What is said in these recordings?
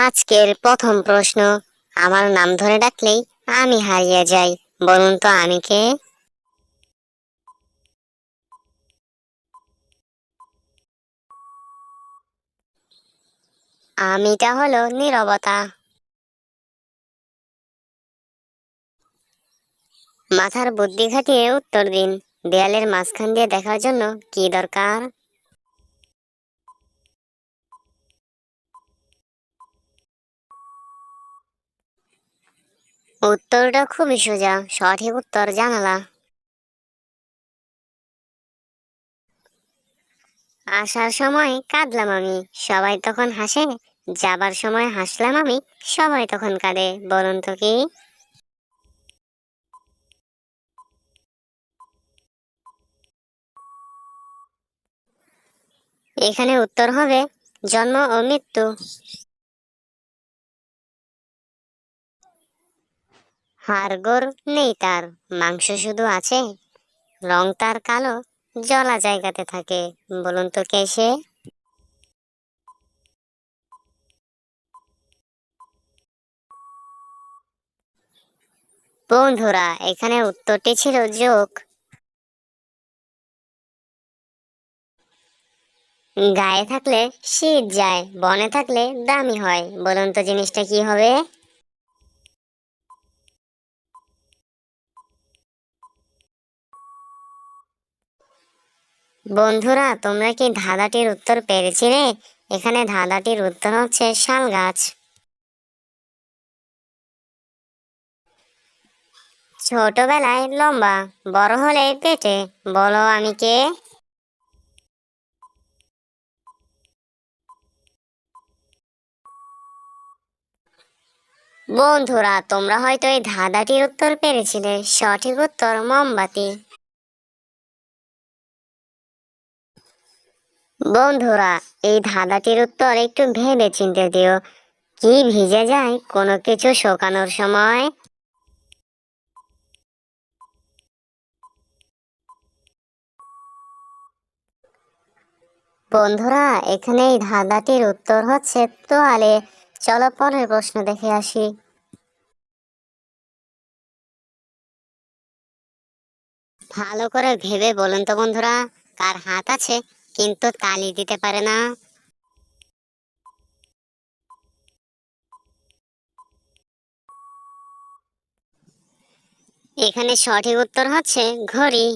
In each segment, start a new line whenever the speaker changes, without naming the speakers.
আজকের প্রথম প্রশ্ন। আমার নাম ধরে ডাকলেই আমি হারিয়ে যাই। বলুন তো আমি কে? আমিটা হলো নীরবতা। মাথার বুদ্ধি খাটিয়ে উত্তর দিন। দেয়ালের মাঝখান দিয়ে দেখার জন্য কি দরকার? উত্তরটা খুবই সোজা, সঠিক উত্তর জানালা। আসার সময় কাঁদলাম আমি, সবাই তখন হাসে, যাবার সময় হাসলাম আমি, সবাই তখন কাঁদে, বলুন তো কি? এখানে উত্তর হবে, জন্ম ও মৃত্যু। হাড়গোড় নেই তার, মাংস শুধু আছে। রং তার কালো, জলা জায়গাতে থাকে। বলুন তো কে সে? বন্ধুরা, এখানে উত্তরটি ছিল যোগ। গায়ে থাকলে শীত যায়, বনে থাকলে দামি হয়। বলুন তো জিনিসটা কি হবে? বন্ধুরা, তোমরা কি ধাঁধাটির উত্তর পেরেছিলে এখানে ধাঁধাটির উত্তর হচ্ছে শাল গাছ। ছোটবেলায় লম্বা, বড় হলে পেটে, বলো আমি কে? বন্ধুরা, তোমরা হয়তো এই ধাঁধাটির উত্তর পেরেছিলে। সঠিক উত্তর মোমবাতি। বন্ধুরা, এই ধাঁধাটির উত্তর একটু ভেবে চিনতে দিও। কি ভিজে যায় কোনো কিছু শোকানোর সময়? বন্ধুরা, এখানে এই ধাঁধাটির উত্তর হচ্ছে তোয়ালে। চলো পরের প্রশ্ন দেখে আসি। ভালো করে ভেবে বলুন তো বন্ধুরা, কার হাত আছে? কিন্তু তালি দিতে পারে না। এখানে সঠিক উত্তর হচ্ছে ঘড়ি।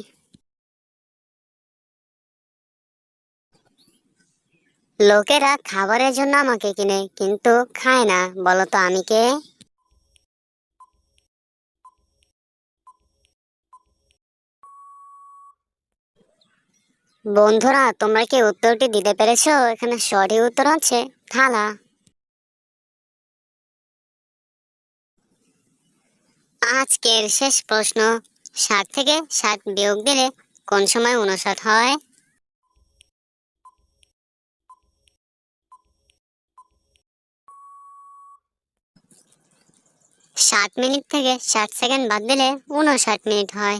লোকেরা খাবারের জন্য আমাকে কিনে, কিন্তু খায় না। বলো তো আমি কে? বন্ধুরা, তোমরা কি উত্তরটি দিতে পেরেছ? এখানে সঠিক উত্তর আছে, থালা। আজকের শেষ প্রশ্ন, ষাট থেকে ষাট বিয়োগ দিলে কোন সময় উনষাট হয়? ষাট মিনিট থেকে ষাট সেকেন্ড বাদ দিলে উনষাট মিনিট হয়।